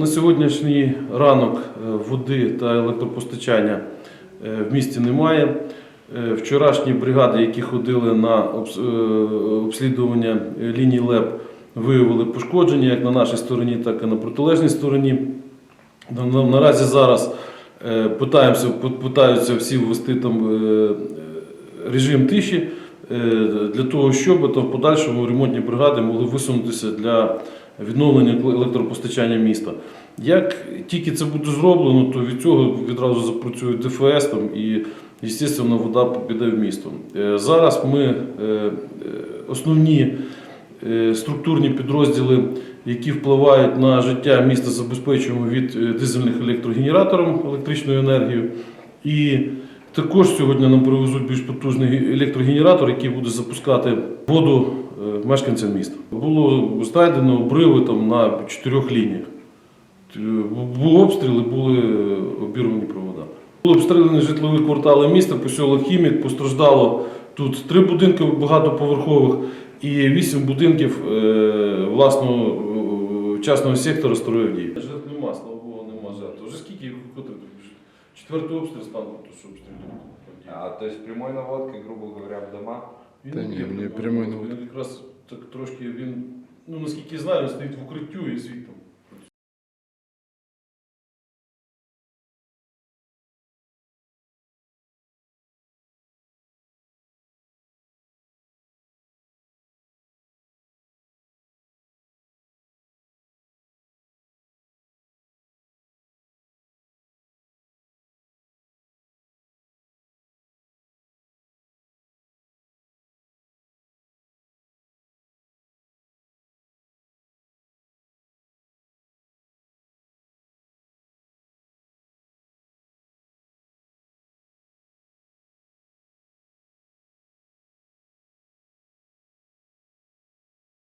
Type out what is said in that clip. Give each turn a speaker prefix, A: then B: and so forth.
A: на сьогоднішній ранок е, води та електропостачання е, в місті немає. Е, Вчорашні бригади, які ходили на обслідування ліній ЛЕП, виявили пошкодження як на нашій стороні, так і на протилежній стороні. На- на- Наразі зараз питаємося, питаються всі ввести там режим тиші для того, щоб то в подальшому ремонтні бригади могли висунутися для відновлення електропостачання міста. Як тільки це буде зроблено, то від цього відразу запрацює ДФС там, і, звісно, вода піде в місто. Е, Зараз ми е, е, основні структурні підрозділи, які впливають на життя міста, забезпечуємо від дизельних електрогенераторів електричною енергією. І також сьогодні нам привезуть більш потужний електрогенератор, який буде запускати воду е, мешканцям міста. Було знайдено обриви там на чотирьох лініях. Е, Були обстріли, були е, обірвані провода. Були обстріляні житлові квартали міста, посілок Хімік, постраждало тут три будинки багатоповерхових і вісім будинків е, власного е, частного сектора строїв дії. Жертв нема, слава Богу, нема жертв. Вже скільки котре? Четвертий обстрел стал то що обстрілювали.
B: А, то есть прямой наводкой, грубо говоря, в дома?
A: Він
C: Та
A: не
C: ні,
A: є
C: мені
A: прямий. Він якраз так трошки він, ну наскільки знаю, він стоїть в укриттю і світом.